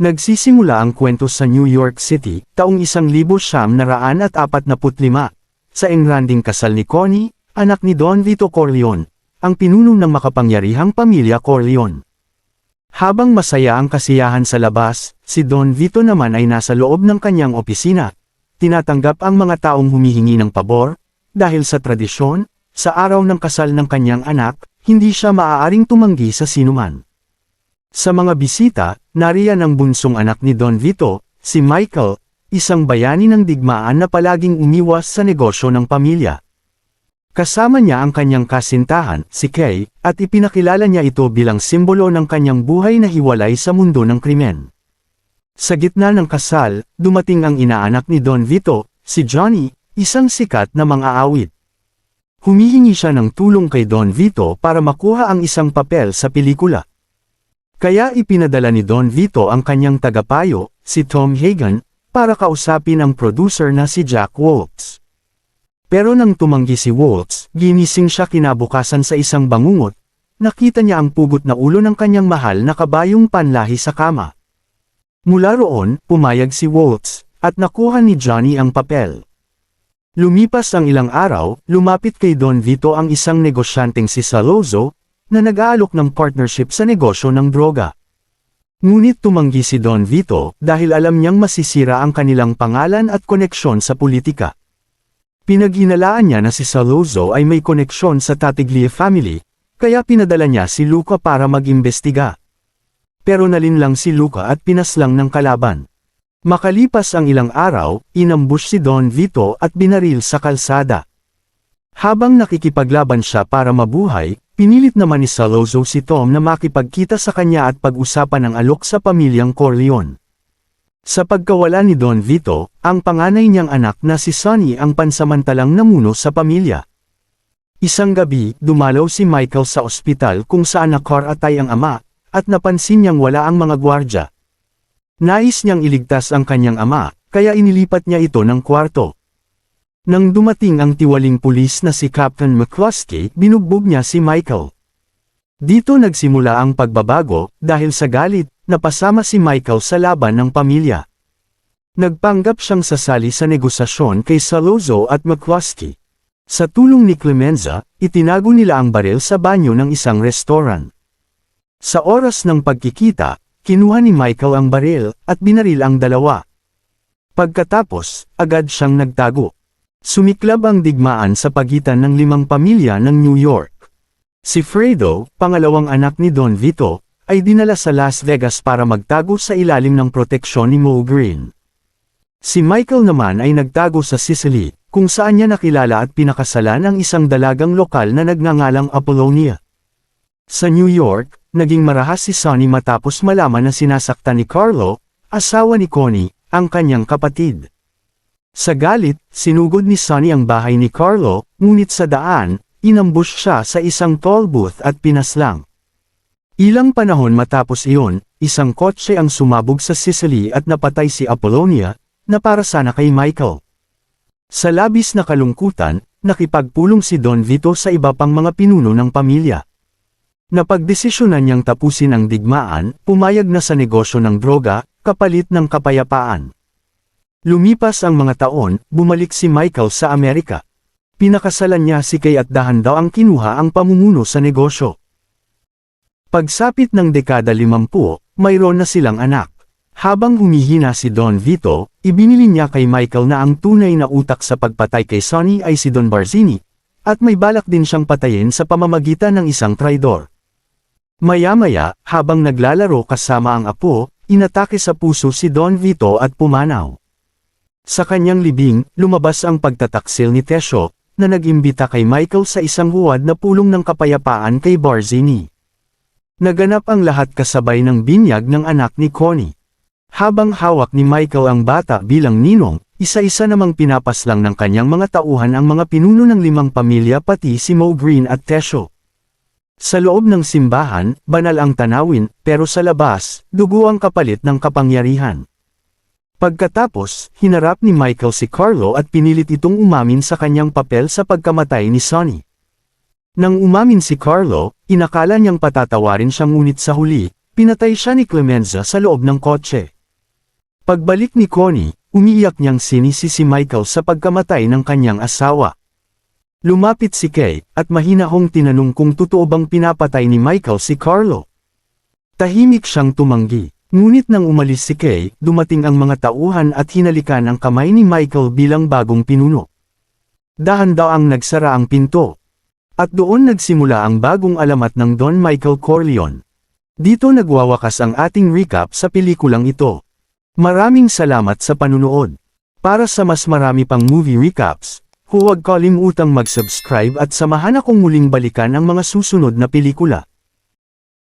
Nagsisimula ang kwento sa New York City, taong isang libo siyam na raan at apat na putlima, sa engranding kasal ni Connie, anak ni Don Vito Corleone, ang pinuno ng makapangyarihang pamilya Corleone. Habang masaya ang kasiyahan sa labas, si Don Vito naman ay nasa loob ng kanyang opisina. Tinatanggap ang mga taong humihingi ng pabor, dahil sa tradisyon, sa araw ng kasal ng kanyang anak, hindi siya maaaring tumanggi sa sinuman. Sa mga bisita, nariyan ang bunsong anak ni Don Vito, si Michael, isang bayani ng digmaan na palaging umiwas sa negosyo ng pamilya. Kasama niya ang kanyang kasintahan, si Kay, at ipinakilala niya ito bilang simbolo ng kanyang buhay na hiwalay sa mundo ng krimen. Sa gitna ng kasal, dumating ang inaanak ni Don Vito, si Johnny, isang sikat na mang-aawit. Humihingi siya ng tulong kay Don Vito para makuha ang isang papel sa pelikula. Kaya ipinadala ni Don Vito ang kanyang tagapayo, si Tom Hagen, para kausapin ang producer na si Jack Woltz. Pero nang tumanggi si Woltz, ginising siya kinabukasan sa isang bangungot, nakita niya ang pugot na ulo ng kanyang mahal na kabayong panlahi sa kama. Mula roon, pumayag si Woltz, at nakuha ni Johnny ang papel. Lumipas ang ilang araw, lumapit kay Don Vito ang isang negosyanteng si Salozo, na nag-aalok ng partnership sa negosyo ng droga. Ngunit tumanggi si Don Vito dahil alam niyang masisira ang kanilang pangalan at koneksyon sa politika. Pinaghinalaan niya na si Salozo ay may koneksyon sa Tatiglia family, kaya pinadala niya si Luca para mag-imbestiga. Pero nalinlang si Luca at pinaslang ng kalaban. Makalipas ang ilang araw, inambush si Don Vito at binaril sa kalsada. Habang nakikipaglaban siya para mabuhay, pinilit naman ni Salozo si Tom na makipagkita sa kanya at pag-usapan ang alok sa pamilyang Corleone. Sa pagkawala ni Don Vito, ang panganay niyang anak na si Sonny ang pansamantalang namuno sa pamilya. Isang gabi, dumalaw si Michael sa ospital kung saan nakaratay ang ama, at napansin niyang wala ang mga gwardya. Nais niyang iligtas ang kanyang ama, kaya inilipat niya ito ng kwarto. Nang dumating ang tiwaling pulis na si Captain McCluskey, binugbog niya si Michael. Dito nagsimula ang pagbabago, dahil sa galit, napasama si Michael sa laban ng pamilya. Nagpanggap siyang sasali sa negosasyon kay Salozo at McCluskey. Sa tulong ni Clemenza, itinago nila ang baril sa banyo ng isang restaurant. Sa oras ng pagkikita, kinuha ni Michael ang baril, at binaril ang dalawa. Pagkatapos, agad siyang nagtago. Sumiklab ang digmaan sa pagitan ng limang pamilya ng New York. Si Fredo, pangalawang anak ni Don Vito, ay dinala sa Las Vegas para magtago sa ilalim ng proteksyon ni Mo Green. Si Michael naman ay nagtago sa Sicily, kung saan niya nakilala at pinakasalan ang isang dalagang lokal na nagngangalang Apollonia. Sa New York, naging marahas si Sonny matapos malaman na sinasaktan ni Carlo, asawa ni Connie, ang kanyang kapatid. Sa galit, sinugod ni Sonny ang bahay ni Carlo, ngunit sa daan, inambush siya sa isang toll booth at pinaslang. Ilang panahon matapos iyon, isang kotse ang sumabog sa Sicily at napatay si Apollonia, na para sana kay Michael. Sa labis na kalungkutan, nakipagpulong si Don Vito sa iba pang mga pinuno ng pamilya. Napagdesisyonan niyang tapusin ang digmaan, pumayag na sa negosyo ng droga, kapalit ng kapayapaan. Lumipas ang mga taon, bumalik si Michael sa Amerika. Pinakasalan niya si Kay at dahan daw ang kinuha ang pamumuno sa negosyo. Pagsapit ng dekada 50, mayroon na silang anak. Habang humihina si Don Vito, ibinili niya kay Michael na ang tunay na utak sa pagpatay kay Sonny ay si Don Barzini, at may balak din siyang patayin sa pamamagitan ng isang traidor. Maya-maya, habang naglalaro kasama ang apo, inatake sa puso si Don Vito at pumanaw. Sa kanyang libing, lumabas ang pagtataksil ni Tesho, na nag-imbita kay Michael sa isang huwad na pulong ng kapayapaan kay Barzini. Naganap ang lahat kasabay ng binyag ng anak ni Connie. Habang hawak ni Michael ang bata bilang ninong, isa-isa namang pinapaslang ng kanyang mga tauhan ang mga pinuno ng limang pamilya pati si Mo Green at Tesho. Sa loob ng simbahan, banal ang tanawin, pero sa labas, dugo ang kapalit ng kapangyarihan. Pagkatapos, hinarap ni Michael si Carlo at pinilit itong umamin sa kanyang papel sa pagkamatay ni Sonny. Nang umamin si Carlo, inakala niyang patatawarin siya ngunit sa huli, Pinatay siya ni Clemenza sa loob ng kotse. Pagbalik ni Connie, umiiyak niyang sinisi si Michael sa pagkamatay ng kanyang asawa. Lumapit si Kay, at mahinahong tinanong kung totoo bang pinapatay ni Michael si Carlo. Tahimik siyang tumanggi, ngunit nang umalis si Kay, dumating ang mga tauhan at hinalikan ang kamay ni Michael bilang bagong pinuno. Dahan-daang nagsara ang pinto. At doon nagsimula ang bagong alamat ng Don Michael Corleone. Dito nagwawakas ang ating recap sa pelikulang ito. Maraming salamat sa panunood. Para sa mas marami pang movie recaps, huwag kalimutang mag-subscribe at samahan akong muling balikan ang mga susunod na pelikula.